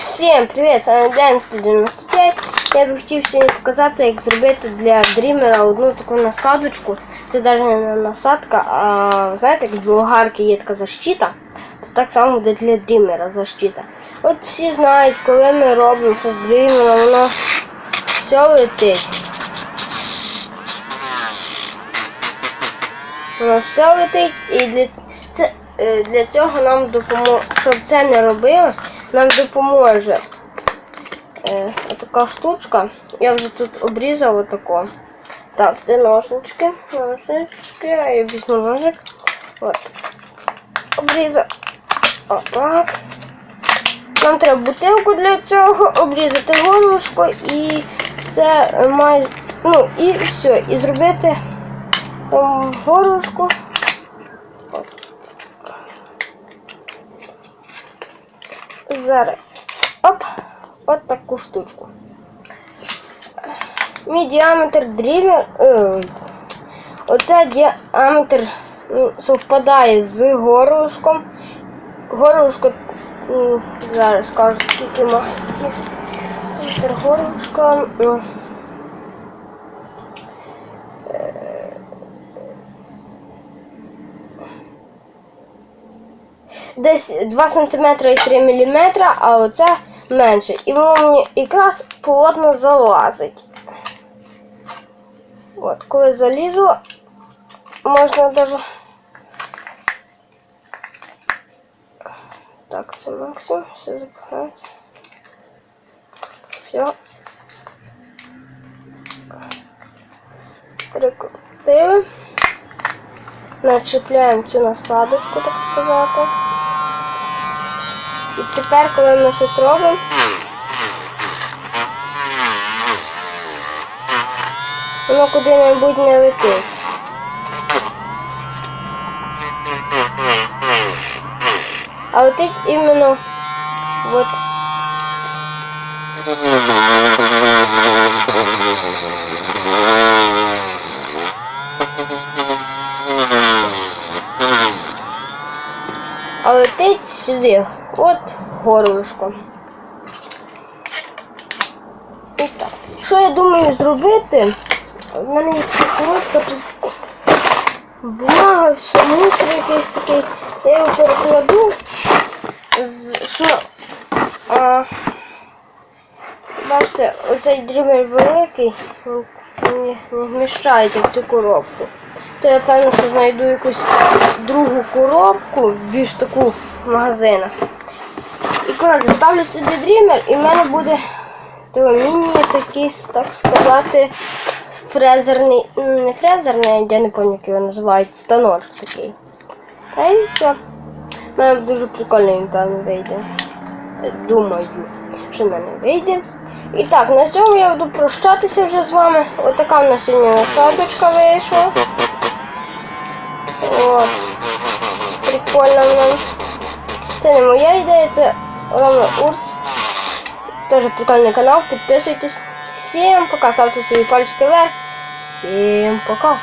Всім привіт, з вами Ден 195. Я би хотів сьогодні показати, як зробити для дрімера одну таку насадочку. Це навіть не насадка, а ви знаєте, як з болгарки є така защита, то так само буде для дрімера защита. От всі знають, коли ми робимо щось з дрімером, воно все летить. Воно все летить і для, для цього нам допоможе, щоб це не робилось, нам допоможе е, така штучка. Я вже тут обрізала тако. Так, де ножнички? Ножнички, я візьму ножик. От. Обрізав. Отак. Нам треба бутилку для цього, обрізати горлышко і це е, має. Ну і все. І зробити там горлышко. Зараз. Оп! От таку штучку. Мій діаметр дрімер. Ой. Оце діаметр ну, совпадає з горлышком. Горлышко. Зараз скажу, скільки має. Діаметр десь 2 см і 3 мм, а оце менше. І воно мені якраз плотно залазить. От, коли залізу, можна даже. Так, це максимум, все запихається. Все. Прикрутили. Начепляємо цю насадочку, так сказати. І тепер, коли ми щось робимо, воно куди-небудь не летить. А летить іменно от. А летить сюди, от горлышко. І так. Що я думаю зробити? У мене є коротка бумага, все, мусор якийсь такий. Я його перекладу. Що, а, бачите, оцей дрімер великий, не, не вміщається в цю коробку. То я певно, що знайду якусь другу коробку, більш таку магазинах. І коротше, ставлю сюди дрімер і в мене буде міні такий, так сказати, фрезерний, не фрезерний, я не пам'ятаю, як його називають, станочок такий. Та і все. У мене дуже прикольно він певно вийде. Думаю, що в мене вийде. І так, на цьому я буду прощатися вже з вами. Отака в нас сьогодні насадочка вийшла. О, прикольно в нас. Це моя ідея, це Рома Урс. Тоже прикольний канал, підписуйтесь. Всім пока, ставте свої пальчики вверх. Всім пока.